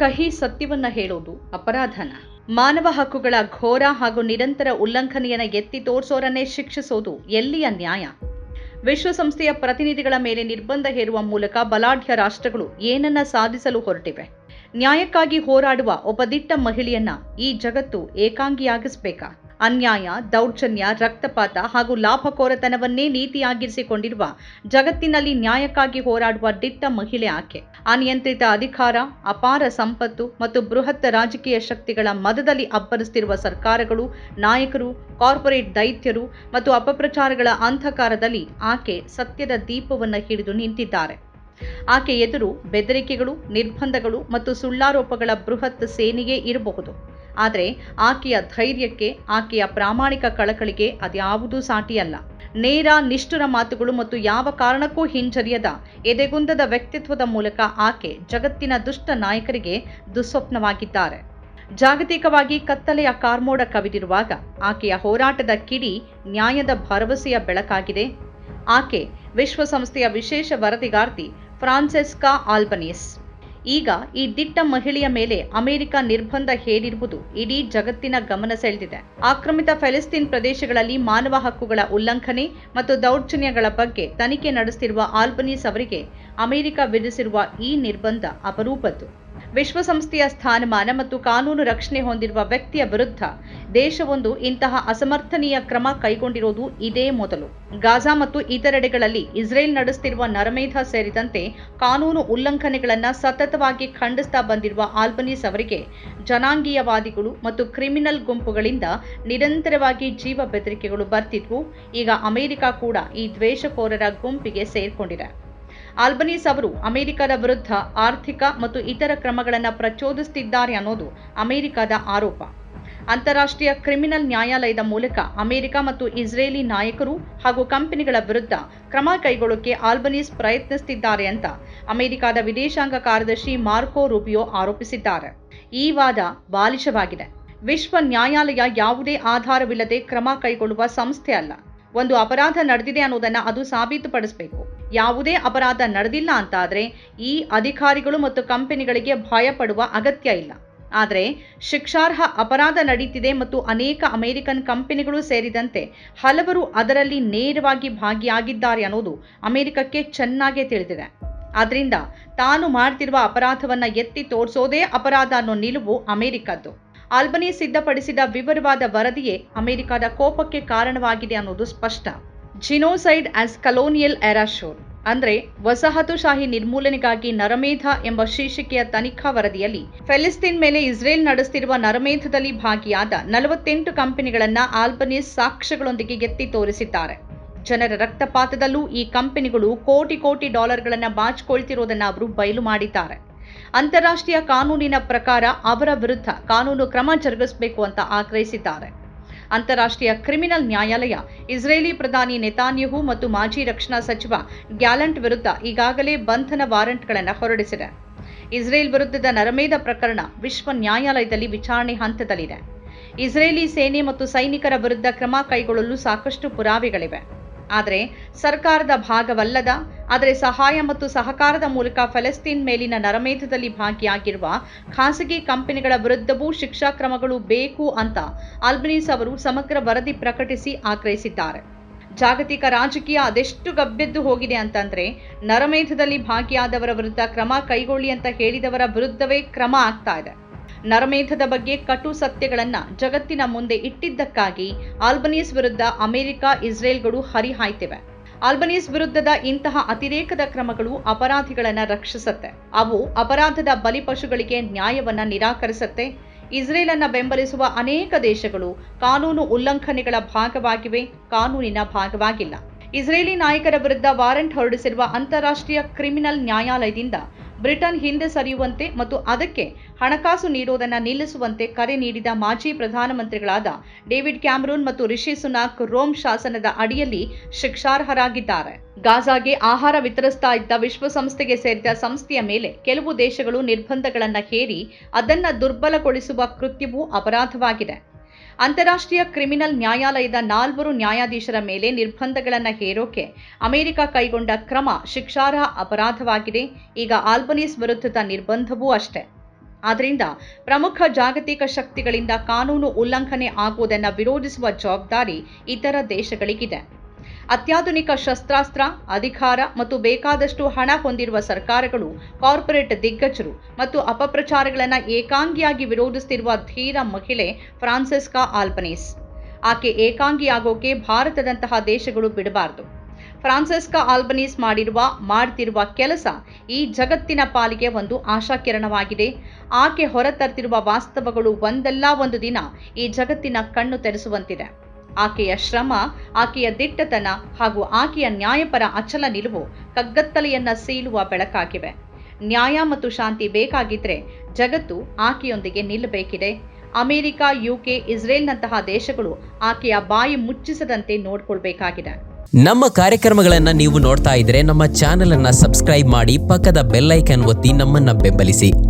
ಕಹಿ ಸತ್ಯವನ್ನ ಹೇಳೋದು ಅಪರಾಧನ. ಮಾನವ ಹಕ್ಕುಗಳ ಘೋರ ಹಾಗೂ ನಿರಂತರ ಉಲ್ಲಂಘನೆಯನ್ನ ಎತ್ತಿ ತೋರಿಸೋರನ್ನೇ ಶಿಕ್ಷಿಸೋದು ಎಲ್ಲಿಯ ನ್ಯಾಯ? ವಿಶ್ವಸಂಸ್ಥೆಯ ಪ್ರತಿನಿಧಿಗಳ ಮೇಲೆ ನಿರ್ಬಂಧ ಹೇರುವ ಮೂಲಕ ಬಲಾಢ್ಯ ರಾಷ್ಟ್ರಗಳು ಏನನ್ನ ಸಾಧಿಸಲು ಹೊರಟಿವೆ? ನ್ಯಾಯಕ್ಕಾಗಿ ಹೋರಾಡುವ ಒಬ್ಬ ದಿಟ್ಟ ಮಹಿಳೆಯನ್ನ ಈ ಜಗತ್ತು ಏಕಾಂಗಿಯಾಗಿಸಬೇಕಾ? ಅನ್ಯಾಯ, ದೌರ್ಜನ್ಯ, ರಕ್ತಪಾತ ಹಾಗೂ ಲಾಭಕೋರತನವನ್ನೇ ನೀತಿಯಾಗಿರಿಸಿಕೊಂಡಿರುವ ಜಗತ್ತಿನಲ್ಲಿ ನ್ಯಾಯಕ್ಕಾಗಿ ಹೋರಾಡುವ ದಿಟ್ಟ ಮಹಿಳೆ ಆಕೆ. ಅನಿಯಂತ್ರಿತ ಅಧಿಕಾರ, ಅಪಾರ ಸಂಪತ್ತು ಮತ್ತು ಬೃಹತ್ ರಾಜಕೀಯ ಶಕ್ತಿಗಳ ಮದದಲ್ಲಿ ಅಬ್ಬರಿಸುತ್ತಿರುವ ಸರ್ಕಾರಗಳು, ನಾಯಕರು, ಕಾರ್ಪೊರೇಟ್ ದೈತ್ಯರು ಮತ್ತು ಅಪಪ್ರಚಾರಗಳ ಅಂಧಕಾರದಲ್ಲಿ ಆಕೆ ಸತ್ಯದ ದೀಪವನ್ನು ಹಿಡಿದು ನಿಂತಿದ್ದಾರೆ. ಆಕೆ ಎದುರು ಬೆದರಿಕೆಗಳು, ನಿರ್ಬಂಧಗಳು ಮತ್ತು ಸುಳ್ಳಾರೋಪಗಳ ಬೃಹತ್ ಸೇನೆಯೇ ಇರಬಹುದು. ಆದರೆ ಆಕೆಯ ಧೈರ್ಯಕ್ಕೆ, ಆಕೆಯ ಪ್ರಾಮಾಣಿಕ ಕಳಕಳಿಗೆ ಅದ್ಯಾವುದೂ ಸಾಟಿಯಲ್ಲ. ನೇರ ನಿಷ್ಠುರ ಮಾತುಗಳು ಮತ್ತು ಯಾವ ಕಾರಣಕ್ಕೂ ಹಿಂಜರಿಯದ ಎದೆಗುಂದದ ವ್ಯಕ್ತಿತ್ವದ ಮೂಲಕ ಆಕೆ ಜಗತ್ತಿನ ದುಷ್ಟ ನಾಯಕರಿಗೆ ದುಸ್ವಪ್ನವಾಗಿದ್ದಾರೆ. ಜಾಗತಿಕವಾಗಿ ಕತ್ತಲೆಯ ಕಾರ್ಮೋಡ ಕವಿದಿರುವಾಗ ಆಕೆಯ ಹೋರಾಟದ ಕಿಡಿ ನ್ಯಾಯದ ಭರವಸೆಯ ಬೆಳಕಾಗಿದೆ. ಆಕೆ ವಿಶ್ವಸಂಸ್ಥೆಯ ವಿಶೇಷ ವರದಿಗಾರ್ತಿ ಫ್ರಾನ್ಸೆಸ್ಕಾ ಆಲ್ಬನೀಸ್. ಈಗ ಈ ದಿಟ್ಟ ಮಹಿಳೆಯ ಮೇಲೆ ಅಮೆರಿಕ ನಿರ್ಬಂಧ ಹೇರಿರುವುದು ಇಡೀ ಜಗತ್ತಿನ ಗಮನ ಸೆಳೆದಿದೆ. ಆಕ್ರಮಿತ ಫೆಲಿಸ್ತೀನ್ ಪ್ರದೇಶಗಳಲ್ಲಿ ಮಾನವ ಹಕ್ಕುಗಳ ಉಲ್ಲಂಘನೆ ಮತ್ತು ದೌರ್ಜನ್ಯಗಳ ಬಗ್ಗೆ ತನಿಖೆ ನಡೆಸುತ್ತಿರುವ ಆಲ್ಬನೀಸ್ ಅವರಿಗೆ ಅಮೆರಿಕ ವಿಧಿಸಿರುವ ಈ ನಿರ್ಬಂಧ ಅಪರೂಪದ್ದು. ವಿಶ್ವಸಂಸ್ಥೆಯ ಸ್ಥಾನಮಾನ ಮತ್ತು ಕಾನೂನು ರಕ್ಷಣೆ ಹೊಂದಿರುವ ವ್ಯಕ್ತಿಯ ವಿರುದ್ಧ ದೇಶವೊಂದು ಇಂತಹ ಅಸಮರ್ಥನೀಯ ಕ್ರಮ ಕೈಗೊಂಡಿರುವುದು ಇದೇ ಮೊದಲು. ಗಾಜಾ ಮತ್ತು ಇತರೆಡೆಗಳಲ್ಲಿ ಇಸ್ರೇಲ್ ನಡೆಸುತ್ತಿರುವ ನರಮೇಧ ಸೇರಿದಂತೆ ಕಾನೂನು ಉಲ್ಲಂಘನೆಗಳನ್ನು ಸತತವಾಗಿ ಖಂಡಿಸ್ತಾ ಬಂದಿರುವ ಆಲ್ಬನೀಸ್ ಅವರಿಗೆ ಜನಾಂಗೀಯವಾದಿಗಳು ಮತ್ತು ಕ್ರಿಮಿನಲ್ ಗುಂಪುಗಳಿಂದ ನಿರಂತರವಾಗಿ ಜೀವ ಬೆದರಿಕೆಗಳು ಬರ್ತಿದ್ವು. ಈಗ ಅಮೆರಿಕ ಕೂಡ ಈ ದ್ವೇಷಕೋರರ ಗುಂಪಿಗೆ ಸೇರ್ಕೊಂಡಿದೆ. ಆಲ್ಬನೀಸ್ ಅವರು ಅಮೆರಿಕದ ವಿರುದ್ಧ ಆರ್ಥಿಕ ಮತ್ತು ಇತರ ಕ್ರಮಗಳನ್ನು ಪ್ರಚೋದಿಸುತ್ತಿದ್ದಾರೆ ಅನ್ನೋದು ಅಮೆರಿಕದ ಆರೋಪ. ಅಂತಾರಾಷ್ಟ್ರೀಯ ಕ್ರಿಮಿನಲ್ ನ್ಯಾಯಾಲಯದ ಮೂಲಕ ಅಮೆರಿಕ ಮತ್ತು ಇಸ್ರೇಲಿ ನಾಯಕರು ಹಾಗೂ ಕಂಪನಿಗಳ ವಿರುದ್ಧ ಕ್ರಮ ಕೈಗೊಳ್ಳೋಕೆ ಆಲ್ಬನೀಸ್ ಪ್ರಯತ್ನಿಸುತ್ತಿದ್ದಾರೆ ಅಂತ ಅಮೆರಿಕದ ವಿದೇಶಾಂಗ ಕಾರ್ಯದರ್ಶಿ ಮಾರ್ಕೋ ರೂಬಿಯೋ ಆರೋಪಿಸಿದ್ದಾರೆ. ಈ ವಾದ ಬಾಲಿಶವಾಗಿದೆ. ವಿಶ್ವ ನ್ಯಾಯಾಲಯ ಯಾವುದೇ ಆಧಾರವಿಲ್ಲದೆ ಕ್ರಮ ಕೈಗೊಳ್ಳುವ ಸಂಸ್ಥೆ ಅಲ್ಲ. ಒಂದು ಅಪರಾಧ ನಡೆದಿದೆ ಅನ್ನೋದನ್ನು ಅದು ಸಾಬೀತುಪಡಿಸಬೇಕು. ಯಾವುದೇ ಅಪರಾಧ ನಡೆದಿಲ್ಲ ಅಂತಾದರೆ ಈ ಅಧಿಕಾರಿಗಳು ಮತ್ತು ಕಂಪನಿಗಳಿಗೆ ಭಯಪಡುವ ಅಗತ್ಯ ಇಲ್ಲ. ಆದರೆ ಶಿಕ್ಷಾರ್ಹ ಅಪರಾಧ ನಡೀತಿದೆ ಮತ್ತು ಅನೇಕ ಅಮೆರಿಕನ್ ಕಂಪನಿಗಳು ಸೇರಿದಂತೆ ಹಲವರು ಅದರಲ್ಲಿ ನೇರವಾಗಿ ಭಾಗಿಯಾಗಿದ್ದಾರೆ ಅನ್ನೋದು ಅಮೆರಿಕಕ್ಕೆ ಚೆನ್ನಾಗೇ ತಿಳಿದಿದೆ. ಆದ್ರಿಂದ ತಾನು ಮಾಡ್ತಿರುವ ಅಪರಾಧವನ್ನ ಎತ್ತಿ ತೋರಿಸೋದೇ ಅಪರಾಧ ಅನ್ನೋ ನಿಲುವು ಅಮೆರಿಕದ್ದು. ಆಲ್ಬನಿ ಸಿದ್ಧಪಡಿಸಿದ ವಿವರವಾದ ವರದಿಯೇ ಅಮೆರಿಕದ ಕೋಪಕ್ಕೆ ಕಾರಣವಾಗಿದೆ ಅನ್ನೋದು ಸ್ಪಷ್ಟ. ಜಿನೋಸೈಡ್ ಆಸ್ ಕಲೋನಿಯಲ್ ಎರಾಶೋರ್ ಅಂದ್ರೆ ವಸಾಹತುಶಾಹಿ ನಿರ್ಮೂಲನೆಗಾಗಿ ನರಮೇಧ ಎಂಬ ಶೀರ್ಷಿಕೆಯ ತನಿಖಾ ವರದಿಯಲ್ಲಿ ಫೆಲಿಸ್ತೀನ್ ಮೇಲೆ ಇಸ್ರೇಲ್ ನಡೆಸುತ್ತಿರುವ ನರಮೇಧದಲ್ಲಿ ಭಾಗಿಯಾದ ನಲವತ್ತೆಂಟು ಕಂಪನಿಗಳನ್ನು ಆಲ್ಬನೀಸ್ ಸಾಕ್ಷ್ಯಗಳೊಂದಿಗೆ ಎತ್ತಿ ತೋರಿಸಿದ್ದಾರೆ. ಜನರ ರಕ್ತಪಾತದಲ್ಲೂ ಈ ಕಂಪನಿಗಳು ಕೋಟಿ ಕೋಟಿ ಡಾಲರ್ಗಳನ್ನು ಬಾಚಿಕೊಳ್ತಿರುವುದನ್ನು ಅವರು ಬಯಲು ಮಾಡಿದ್ದಾರೆ. ಅಂತಾರಾಷ್ಟ್ರೀಯ ಕಾನೂನಿನ ಪ್ರಕಾರ ಅವರ ವಿರುದ್ಧ ಕಾನೂನು ಕ್ರಮ ಜರುಗಿಸಬೇಕು ಅಂತ ಆಗ್ರಹಿಸಿದ್ದಾರೆ. ಅಂತಾರಾಷ್ಟ್ರೀಯ ಕ್ರಿಮಿನಲ್ ನ್ಯಾಯಾಲಯ, ಇಸ್ರೇಲಿ ಪ್ರಧಾನಿ ನೆತಾನ್ಯಹು ಮತ್ತು ಮಾಜಿ ರಕ್ಷಣಾ ಸಚಿವ ಗ್ಯಾಲಂಟ್ ವಿರುದ್ಧ ಈಗಾಗಲೇ ಬಂಧನ ವಾರೆಂಟ್ಗಳನ್ನು ಹೊರಡಿಸಿದೆ. ಇಸ್ರೇಲ್ ವಿರುದ್ಧದ ನರಮೇಧ ಪ್ರಕರಣ ವಿಶ್ವ ನ್ಯಾಯಾಲಯದಲ್ಲಿ ವಿಚಾರಣೆ ಹಂತದಲ್ಲಿದೆ. ಇಸ್ರೇಲಿ ಸೇನೆ ಮತ್ತು ಸೈನಿಕರ ವಿರುದ್ಧ ಕ್ರಮ ಕೈಗೊಳ್ಳಲು ಸಾಕಷ್ಟು ಪುರಾವೆಗಳಿವೆ. ಆದರೆ ಸರ್ಕಾರದ ಭಾಗವಲ್ಲದ, ಆದರೆ ಸಹಾಯ ಮತ್ತು ಸಹಕಾರದ ಮೂಲಕ ಫೆಲೆಸ್ತೀನ್ ಮೇಲಿನ ನರಮೇಧದಲ್ಲಿ ಭಾಗಿಯಾಗಿರುವ ಖಾಸಗಿ ಕಂಪನಿಗಳ ವಿರುದ್ಧವೂ ಶಿಕ್ಷಾ ಕ್ರಮಗಳು ಬೇಕು ಅಂತ ಅಲ್ಬನೀಸ್ ಅವರು ಸಮಗ್ರ ವರದಿ ಪ್ರಕಟಿಸಿ ಆಗ್ರಹಿಸಿದ್ದಾರೆ. ಜಾಗತಿಕ ರಾಜಕೀಯ ಅದೆಷ್ಟು ಗಬ್ಬೆದ್ದು ಹೋಗಿದೆ ಅಂತಂದ್ರೆ, ನರಮೇಧದಲ್ಲಿ ಭಾಗಿಯಾದವರ ವಿರುದ್ಧ ಕ್ರಮ ಕೈಗೊಳ್ಳಿ ಅಂತ ಹೇಳಿದವರ ವಿರುದ್ಧವೇ ಕ್ರಮ ಆಗ್ತಾ ಇದೆ. ನರಮೇಧದ ಬಗ್ಗೆ ಕಟು ಸತ್ಯಗಳನ್ನ ಜಗತ್ತಿನ ಮುಂದೆ ಇಟ್ಟಿದ್ದಕ್ಕಾಗಿ ಆಲ್ಬನೀಸ್ ವಿರುದ್ಧ ಅಮೆರಿಕ, ಇಸ್ರೇಲ್ಗಳು ಹರಿಹಾಯ್ತಿವೆ. ಆಲ್ಬನೀಸ್ ವಿರುದ್ಧದ ಇಂತಹ ಅತಿರೇಕದ ಕ್ರಮಗಳು ಅಪರಾಧಿಗಳನ್ನು ರಕ್ಷಿಸುತ್ತೆ. ಅವು ಅಪರಾಧದ ಬಲಿಪಶುಗಳಿಗೆ ನ್ಯಾಯವನ್ನ ನಿರಾಕರಿಸುತ್ತೆ. ಇಸ್ರೇಲ್ ಅನ್ನ ಬೆಂಬಲಿಸುವ ಅನೇಕ ದೇಶಗಳು ಕಾನೂನು ಉಲ್ಲಂಘನೆಗಳ ಭಾಗವಾಗಿವೆ, ಕಾನೂನಿನ ಭಾಗವಾಗಿಲ್ಲ. ಇಸ್ರೇಲಿ ನಾಯಕರ ವಿರುದ್ಧ ವಾರೆಂಟ್ ಹೊರಡಿಸಿರುವ ಅಂತಾರಾಷ್ಟ್ರೀಯ ಕ್ರಿಮಿನಲ್ ನ್ಯಾಯಾಲಯದಿಂದ ಬ್ರಿಟನ್ ಹಿಂದೆ ಸರಿಯುವಂತೆ ಮತ್ತು ಅದಕ್ಕೆ ಹಣಕಾಸು ನೀಡುವುದನ್ನು ನಿಲ್ಲಿಸುವಂತೆ ಕರೆ ನೀಡಿದ ಮಾಜಿ ಪ್ರಧಾನಮಂತ್ರಿಗಳಾದ ಡೇವಿಡ್ ಕ್ಯಾಮರೂನ್ ಮತ್ತು ರಿಷಿ ಸುನಾಕ್ ರೋಮ್ ಶಾಸನದ ಅಡಿಯಲ್ಲಿ ಶಿಕ್ಷಾರ್ಹರಾಗಿದ್ದಾರೆ. ಗಾಜಾಗೆ ಆಹಾರ ವಿತರಿಸ್ತಾ ಇದ್ದ ವಿಶ್ವಸಂಸ್ಥೆಗೆ ಸೇರಿದ ಸಂಸ್ಥೆಯ ಮೇಲೆ ಕೆಲವು ದೇಶಗಳು ನಿರ್ಬಂಧಗಳನ್ನು ಹೇರಿ ಅದನ್ನು ದುರ್ಬಲಗೊಳಿಸುವ ಕೃತ್ಯವೂ ಅಪರಾಧವಾಗಿದೆ. ಅಂತಾರಾಷ್ಟ್ರೀಯ ಕ್ರಿಮಿನಲ್ ನ್ಯಾಯಾಲಯದ ನಾಲ್ವರು ನ್ಯಾಯಾಧೀಶರ ಮೇಲೆ ನಿರ್ಬಂಧಗಳನ್ನು ಹೇರೋಕೆ ಅಮೆರಿಕ ಕೈಗೊಂಡ ಕ್ರಮ ಶಿಕ್ಷಾರ್ಹ ಅಪರಾಧವಾಗಿದೆ. ಈಗ ಆಲ್ಬನೀಸ್ ವಿರುದ್ಧದ ನಿರ್ಬಂಧವೂ ಅಷ್ಟೇ. ಆದ್ದರಿಂದ ಪ್ರಮುಖ ಜಾಗತಿಕ ಶಕ್ತಿಗಳಿಂದ ಕಾನೂನು ಉಲ್ಲಂಘನೆ ಆಗುವುದನ್ನು ವಿರೋಧಿಸುವ ಜವಾಬ್ದಾರಿ ಇತರ ದೇಶಗಳಿಗಿದೆ. ಅತ್ಯಾಧುನಿಕ ಶಸ್ತ್ರಾಸ್ತ್ರ, ಅಧಿಕಾರ ಮತ್ತು ಬೇಕಾದಷ್ಟು ಹಣ ಹೊಂದಿರುವ ಸರ್ಕಾರಗಳು, ಕಾರ್ಪೊರೇಟ್ ದಿಗ್ಗಜರು ಮತ್ತು ಅಪಪ್ರಚಾರಗಳನ್ನು ಏಕಾಂಗಿಯಾಗಿ ವಿರೋಧಿಸುತ್ತಿರುವ ಧೀರ ಮಹಿಳೆ ಫ್ರಾನ್ಸಿಸ್ಕಾ ಆಲ್ಬನೀಸ್. ಆಕೆ ಏಕಾಂಗಿಯಾಗೋಕೆ ಭಾರತದಂತಹ ದೇಶಗಳು ಬಿಡಬಾರದು. ಫ್ರಾನ್ಸಿಸ್ಕಾ ಆಲ್ಬನೀಸ್ ಮಾಡಿರುವ, ಮಾಡ್ತಿರುವ ಕೆಲಸ ಈ ಜಗತ್ತಿನ ಪಾಲಿಗೆ ಒಂದು ಆಶಾಕಿರಣವಾಗಿದೆ. ಆಕೆ ಹೊರತರ್ತಿರುವ ವಾಸ್ತವಗಳು ಒಂದಲ್ಲ ಒಂದು ದಿನ ಈ ಜಗತ್ತಿನ ಕಣ್ಣು ತೆರೆಸುವಂತಿದೆ. ಆಕೆಯ ಶ್ರಮ, ಆಕೆಯ ದಿಟ್ಟತನ ಹಾಗೂ ಆಕೆಯ ನ್ಯಾಯಪರ ಅಚಲ ನಿಲುವು ಕಗ್ಗತ್ತಲೆಯನ್ನ ಸೀಳುವ ಬೆಳಕಾಗಿವೆ. ನ್ಯಾಯ ಮತ್ತು ಶಾಂತಿ ಬೇಕಾಗಿದ್ರೆ ಜಗತ್ತು ಆಕೆಯೊಂದಿಗೆ ನಿಲ್ಲಬೇಕಿದೆ. ಅಮೆರಿಕ, ಯುಕೆ, ಇಸ್ರೇಲ್ನಂತಹ ದೇಶಗಳು ಆಕೆಯ ಬಾಯಿ ಮುಚ್ಚಿಸದಂತೆ ನೋಡ್ಕೊಳ್ಬೇಕಾಗಿದೆ. ನಮ್ಮ ಕಾರ್ಯಕ್ರಮಗಳನ್ನು ನೀವು ನೋಡ್ತಾ ಇದ್ರೆ ನಮ್ಮ ಚಾನೆಲ್ ಅನ್ನ ಸಬ್ಸ್ಕ್ರೈಬ್ ಮಾಡಿ ಪಕ್ಕದ ಬೆಲ್ಲೈಕನ್ ಒತ್ತಿ ನಮ್ಮನ್ನ ಬೆಂಬಲಿಸಿ.